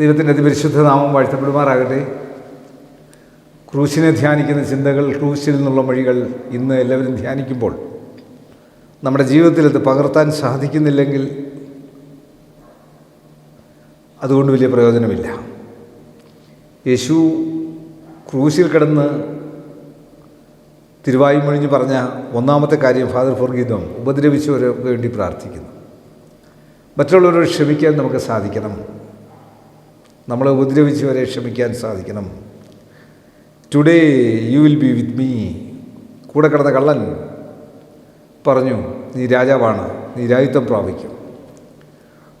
ദൈവത്തിന്റെ അതിപരിശുദ്ധ നാമം വാഴ്ത്തപ്പെടുമാറാകട്ടെ. ക്രൂശിനെ ധ്യാനിക്കുന്ന ചിന്തകൾ ക്രൂശിൽ നിന്നുള്ള വഴികൾ ഇന്ന് എല്ലാവരും ധ്യാനിക്കുമ്പോൾ നമ്മുടെ ജീവിതത്തിൽ അത് പകർത്താൻ സാധിക്കുന്നില്ലെങ്കിൽ അതുകൊണ്ട് വലിയ പ്രയോജനമില്ല. യേശു ക്രൂശിൽ കിടന്ന് തിരുവായുമൊഴിഞ്ഞ് പറഞ്ഞ ഒന്നാമത്തെ കാര്യം ഫാദർ ഫോർഗീതം ഉപദ്രവിച്ചവർക്ക് വേണ്ടി പ്രാർത്ഥിക്കുന്നു. മറ്റുള്ളവരോട് ക്ഷമിക്കാൻ നമുക്ക് സാധിക്കണം. നമ്മളെ ഉപദ്രവിച്ചവരെ ക്ഷമിക്കാൻ സാധിക്കണം. Today you will be with me കൂടെ കിടന്ന കള്ളൻ പറഞ്ഞു നീ രാജാവാണ് നീ രാജ്യത്വം പ്രാപിക്കും.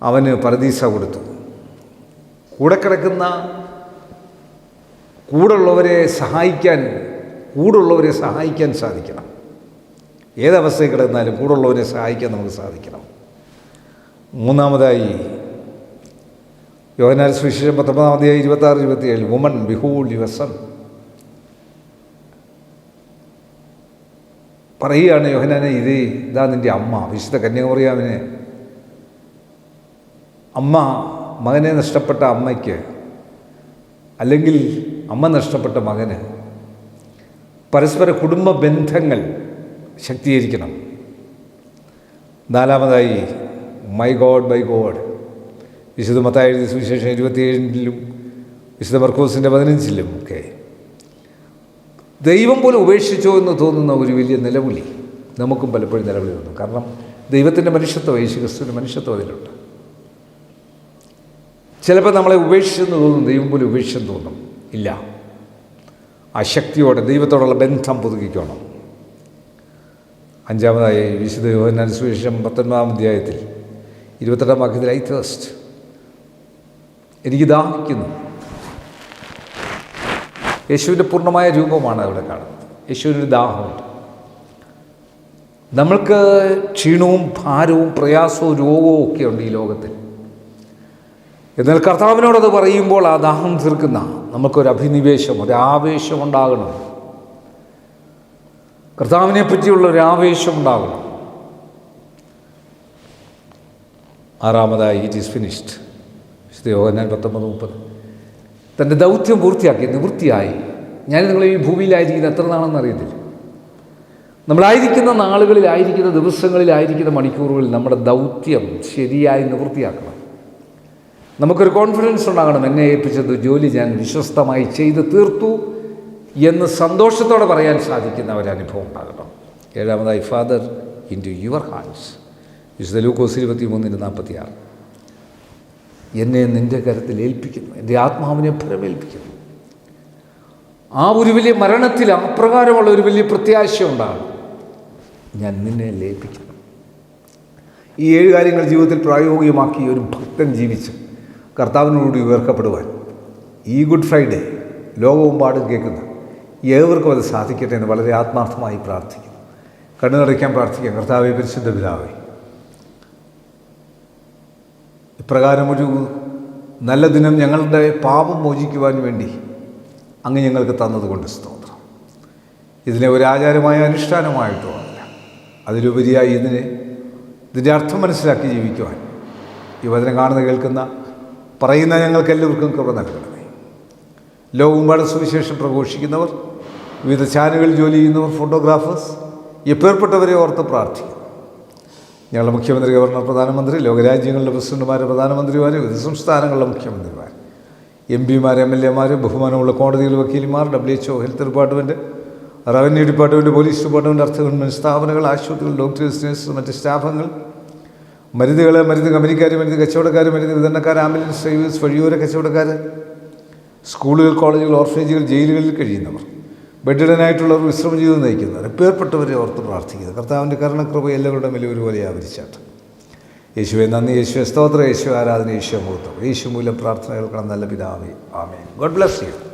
അവന് പരദീസ കൊടുത്തു. കൂടെ കിടക്കുന്ന കൂടുള്ളവരെ സഹായിക്കാൻ കൂടുള്ളവരെ സഹായിക്കാൻ സാധിക്കണം. ഏതവസ്ഥയിൽ കിടന്നാലും കൂടുള്ളവരെ സഹായിക്കാൻ നമുക്ക് സാധിക്കണം. മൂന്നാമതായി യോഹനാൽ സുവിശേഷം പത്തൊമ്പതാം അധ്യായം ഇരുപത്തി ആറ് ഇരുപത്തിയേഴ്. വുമൺ ബിഹൂൾ യുവർ സൺ പറയുകയാണ് യോഹനാനെ ഇത് ഇതാ നിന്റെ അമ്മ. വിശുദ്ധ കന്യാകുമറിയാവിനെ അമ്മ മകനെ നഷ്ടപ്പെട്ട അമ്മയ്ക്ക് അല്ലെങ്കിൽ അമ്മ നഷ്ടപ്പെട്ട മകന് പരസ്പര കുടുംബ ബന്ധങ്ങൾ ശക്തീകരിക്കണം. നാലാമതായി മൈ ഗോഡ് ബൈ ഗോഡ് വിശുദ്ധ മത്തായ സുവിശേഷം ഇരുപത്തിയേഴിലും വിശുദ്ധ മർക്കോസിന്റെ പതിനഞ്ചിലും ഒക്കെ. ദൈവം പോലും ഉപേക്ഷിച്ചോ എന്ന് തോന്നുന്ന ഒരു വലിയ നിലവിളി നമുക്കും പലപ്പോഴും നിലവിളി തോന്നും. കാരണം ദൈവത്തിന്റെ മനുഷ്യത്വം യേശു ക്രിസ്തുവിന്റെ മനുഷ്യത്വം അതിലുണ്ട്. ചിലപ്പോൾ നമ്മളെ ഉപേക്ഷിച്ചെന്ന് തോന്നും ദൈവം പോലും ഉപേക്ഷിച്ചെന്ന് തോന്നും. ഇല്ല. ആ ശക്തിയോടെ ദൈവത്തോടുള്ള ബന്ധം പുതുക്കിക്കോണം. അഞ്ചാമതായി വിശുദ്ധ യോഹന്നാൻ സുവിശേഷം പത്തൊൻപതാം അധ്യായത്തിൽ ഇരുപത്തെട്ടാം വാക്യത്തിൽ ഐ തേസ്റ്റ് എനിക്ക് ദാഹിക്കുന്നു യേശുവിന്റെ പൂർണമായ രൂപമാണ് അവിടെ കാണുന്നത്. യേശുവിനൊരു ദാഹമുണ്ട് നമ്മൾക്ക് ക്ഷീണവും ഭാരവും പ്രയാസവും രോഗവും ഒക്കെ ഉണ്ട് ഈ ലോകത്തിൽ. എന്നാൽ കർത്താവിനോടത് പറയുമ്പോൾ ആ ദാഹം തീർക്കുന്ന നമുക്കൊരു അഭിനിവേശം ഒരു ആവേശം ഉണ്ടാകണം. കർത്താവിനെ പറ്റിയുള്ള ഒരു ആവേശം ഉണ്ടാകണം. ആറാമതായി ഇറ്റ് ഈസ് ഫിനിഷ്ഡ് വിശുദ്ധ യോഹന്നാൻ പത്തൊമ്പത് മുപ്പത്. തന്റെ ദൗത്യം പൂർത്തിയാക്കി നിവൃത്തിയായി. ഞാൻ നിങ്ങൾ ഈ ഭൂമിയിലായിരിക്കുന്ന എത്ര നാളെന്ന് അറിയത്തില്ല. നമ്മളായിരിക്കുന്ന നാളുകളിലായിരിക്കുന്ന ദിവസങ്ങളിലായിരിക്കുന്ന മണിക്കൂറുകളിൽ നമ്മുടെ ദൗത്യം ശരിയായി നിവൃത്തിയാക്കണം. നമുക്കൊരു കോൺഫിഡൻസ് ഉണ്ടാകണം എന്നെ ഏൽപ്പിച്ചത് ജോലി ഞാൻ വിശ്വസ്തമായി ചെയ്ത് തീർത്തു എന്ന് സന്തോഷത്തോടെ പറയാൻ സാധിക്കുന്ന ഒരനുഭവം ഉണ്ടാകണം. ഏഴാമതായി father into your hands വിശുദ്ധ ലൂക്കോസ് ഇരുപത്തി മൂന്നിന് നാൽപ്പത്തി ആറ് എന്നെ നിന്റെ കരത്തിൽ ഏൽപ്പിക്കുന്നു എന്റെ ആത്മാവിനെ ഫലമേൽപ്പിക്കുന്നു ആ ഒരു വലിയ മരണത്തിൽ അപ്രകാരമുള്ള ഒരു വലിയ പ്രത്യാശ ഉണ്ടാകും. ഞാൻ നിന്നെ ലയിപ്പിക്കുന്നു. ഈ ഏഴ് കാര്യങ്ങൾ ജീവിതത്തിൽ പ്രായോഗികമാക്കി ഒരു ഭക്തൻ ജീവിച്ച് കർത്താവിനോട് ഉയർക്കപ്പെടുവാൻ ഈ ഗുഡ് ഫ്രൈഡേ ലോകവും പാടും കേൾക്കുന്ന ഏവർക്കും അത് സാധിക്കട്ടെ എന്ന് വളരെ ആത്മാർത്ഥമായി പ്രാർത്ഥിക്കുന്നു. കണ്ണുനടയ്ക്കാൻ പ്രാർത്ഥിക്കാം. കർത്താവെ പരിശുദ്ധ പിതാവേ ഇപ്രകാരം ഒരു നല്ല ദിനം ഞങ്ങളുടെ പാപം മോചിക്കുവാൻ വേണ്ടി അങ്ങ് ഞങ്ങൾക്ക് തന്നതുകൊണ്ട് സ്തോത്രം. ഇതിനെ ഒരു ആചാരമായ അനുഷ്ഠാനമായിട്ടോ അല്ല. അതിലുപരിയായി ഇതിനെ ഇതിന്റെ അർത്ഥം മനസ്സിലാക്കി ജീവിക്കുവാൻ ഈ വചനം കാണുന്ന കേൾക്കുന്ന പറയുന്ന ഞങ്ങൾക്ക് എല്ലാവർക്കും കൃപ നൽകണമേ. ലോകമ്പാട് സുവിശേഷം പ്രഘോഷിക്കുന്നവർ വിവിധ ചാനലുകളിൽ ജോലി ചെയ്യുന്നവർ ഫോട്ടോഗ്രാഫേഴ്സ് എപ്പേർപ്പെട്ടവരെ ഓർത്ത് പ്രാർത്ഥിക്കുന്നു. ഞങ്ങളുടെ മുഖ്യമന്ത്രി ഗവർണർ പ്രധാനമന്ത്രി ലോകരാജ്യങ്ങളുടെ പ്രസിഡന്റുമാർ പ്രധാനമന്ത്രിമാർ വിവിധ സംസ്ഥാനങ്ങളുടെ മുഖ്യമന്ത്രിമാർ എം പിമാർ എം എൽ എമാർ ബഹുമാനമുള്ള കോടതികൾ വക്കീലിമാർ W H O health department revenue department police department അർത്ഥ ഗവൺമെന്റ് സ്ഥാപനങ്ങൾ ആശുപത്രികൾ ഡോക്ടേഴ്സ് നേഴ്സ് മറ്റ് സ്റ്റാഫുകൾ മരുന്നുകൾ മരുന്ന് കമ്പനിക്കാർ മരുന്ന് കച്ചവടക്കാർ മരുന്ന് വിതരണക്കാർ ആംബുലൻസ് ഡ്രൈവേഴ്സ് വഴിയോര കച്ചവടക്കാർ സ്കൂളുകൾ കോളേജുകൾ ഓർഫനേജുകൾ ജയിലുകളിൽ കഴിയുന്നവർ. ബെഡിഡനായിട്ടുള്ളവർ വിശ്രമ ജീവിതം നയിക്കുന്നവർ പേർപ്പെട്ടവരെ ഓർത്ത് പ്രാർത്ഥിക്കുന്നത് കർത്താവിന്റെ കരുണകൃപ എല്ലാവരുടെ മേലും ഒരുപോലെ ആവരിച്ചാട്ട് യേശുവെ നന്ദി യേശുവെ. സ്തോത്ര. യേശു ആരാധന യേശു മുഹൂർത്തം യേശു മൂലം പ്രാർത്ഥന കേൾക്കണം. നല്ല പിതാവേ. ആമേ ഗോഡ് ബ്ലസ് യു.